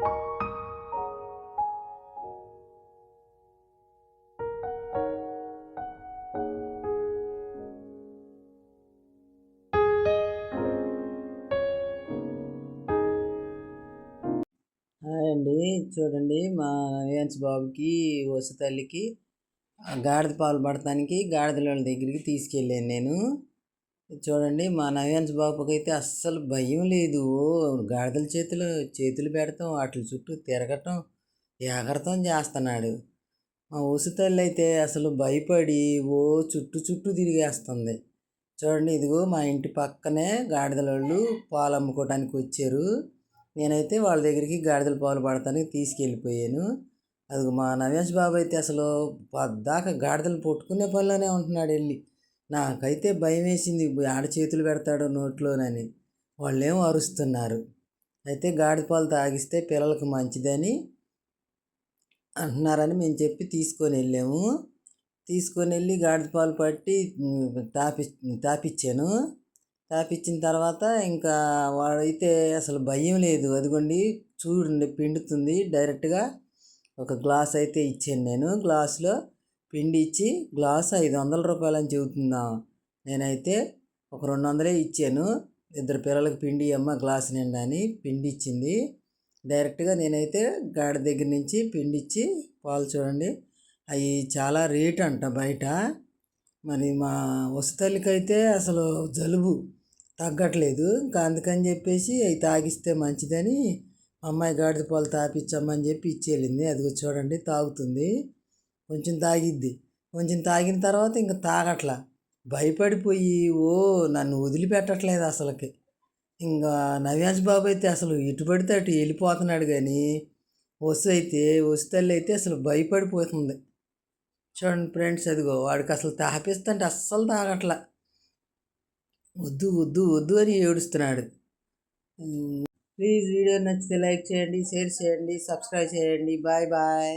Hi అండి. చూడండి మా నవ్యాన్స్ బాబుకి వస తల్లికి గాడిద పాలు పడటానికి గాడిదల దగ్గరికి తీసుకెళ్ళాను నేను. చూడండి మా నవ్యాన్స్ బాబుకి అయితే అస్సలు భయం లేదు. ఓ గాడిదల చేతులు చేతులు పెడతాం వాటి చుట్టూ తిరగటం ఎగరటం చేస్తున్నాడు. మా ఊసి తల్లి అయితే అసలు భయపడి ఓ చుట్టూ చుట్టూ తిరిగేస్తుంది. చూడండి ఇదిగో మా ఇంటి పక్కనే గాడిదల వాళ్ళు పాలు అమ్ముకోవడానికి వచ్చారు. నేనైతే వాళ్ళ దగ్గరికి గాడిదల పాలు పడటానికి తీసుకెళ్ళిపోయాను. అది మా నవేష్ బాబు అయితే అసలు పద్దాక గాడిదలు పట్టుకునే పనిలోనే ఉంటున్నాడు వెళ్ళి. నాకైతే భయం వేసింది ఆడ చేతులు పెడతాడు నోట్లోనని. వాళ్ళేమో అరుస్తున్నారు? అయితే గాడిపాలు తాగిస్తే పిల్లలకు మంచిదని అంటున్నారని మేము చెప్పి తీసుకొని వెళ్ళాము. తీసుకొని వెళ్ళి గాడిపాలు పట్టి తాపి తాపిచ్చాను. తాపిచ్చిన తర్వాత ఇంకా వాడైతే అసలు భయం లేదు. అదిగోండి చూడండి పిండుతుంది. డైరెక్ట్గా ఒక గ్లాస్ అయితే ఇచ్చాను నేను. గ్లాసులో పిండి ఇచ్చి గ్లాస్ ఐదు వందల రూపాయలు అని చెబుతుందా? నేనైతే ఒక రెండు వందలే ఇచ్చాను. ఇద్దరు పిల్లలకి పిండి అమ్మ గ్లాస్ నిండా అని పిండి ఇచ్చింది డైరెక్ట్గా నేనైతే గాడి దగ్గర నుంచి పిండి ఇచ్చి పాలు చూడండి అవి చాలా రేట్ అంట బయట. మరి మా వసతల్లికైతే అసలు జలుబు తగ్గట్లేదు. ఇంకా అందుకని చెప్పేసి అవి తాగిస్తే మంచిదని అమ్మాయి గాడిద పాలు తాపించమ్మని చెప్పి ఇచ్చేళ్ళింది. అది చూడండి తాగుతుంది. కొంచెం తాగిద్ది. కొంచెం తాగిన తర్వాత ఇంక తాగట్లా. భయపడిపోయి ఓ నన్ను వదిలిపెట్టట్లేదు అసలుకి. ఇంకా నవ్యాజ్ బాబు అయితే అసలు ఇటు పడితే అటు వెళ్ళిపోతున్నాడు కానీ వసు అయితే వస్తల్లి అయితే అసలు భయపడిపోతుంది. చూడండి ఫ్రెండ్స్ అదిగో వాడికి అసలు తాపిస్తుంటే అస్సలు తాగట్లా. వద్దు వద్దు వద్దు అని ఏడుస్తున్నాడు. ప్లీజ్ వీడియో నచ్చితే లైక్ చేయండి షేర్ చేయండి సబ్స్క్రైబ్ చేయండి. Bye bye.